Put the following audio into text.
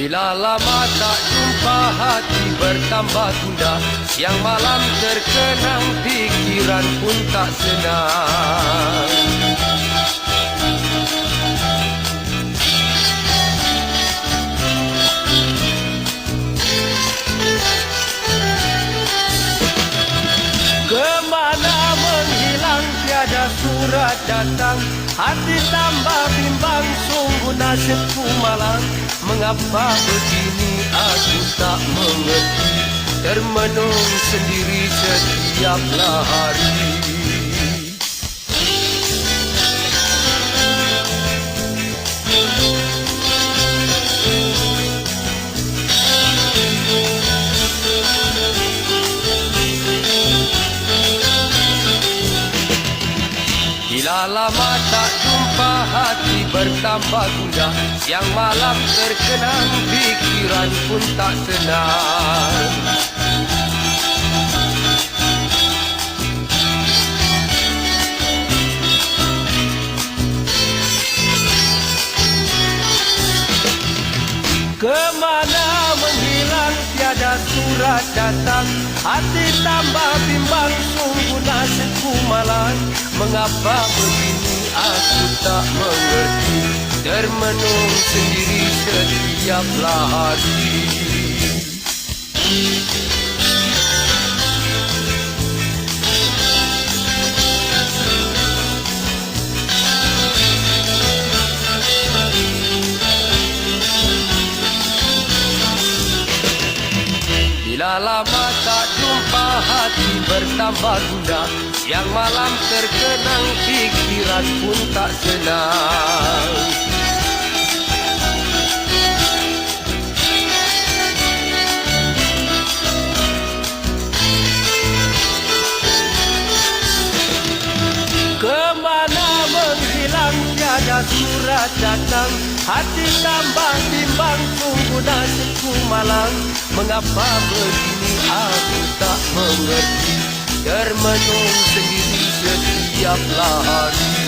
Bila lama tak jumpa hati bertambah tunda Siang malam terkenang pikiran pun tak senang. Surat datang Hati tambah bimbang sungguh nasibku malang Mengapa begini? Aku tak mengerti. Termenung sendiri setiaplah hari Bila lama tak jumpa hati bertambah gundah Siang malam terkenang pikiran pun tak senang Kemana menghilang tiada surat datang? Hati tambah bimbang sungguh malang Mengapa begini? Aku tak mengerti. Termenung sendiri setiaplah hari Bila lama tak jumpa hati bertambah gundah Siang malam terkenang pikiran pun tak senang. Kemana menghilang tiada surat datang? Hati tambah bimbang sungguh nasibku malang. Mengapa begini? Aku tak mengerti Termenung sendiri setiaplah hari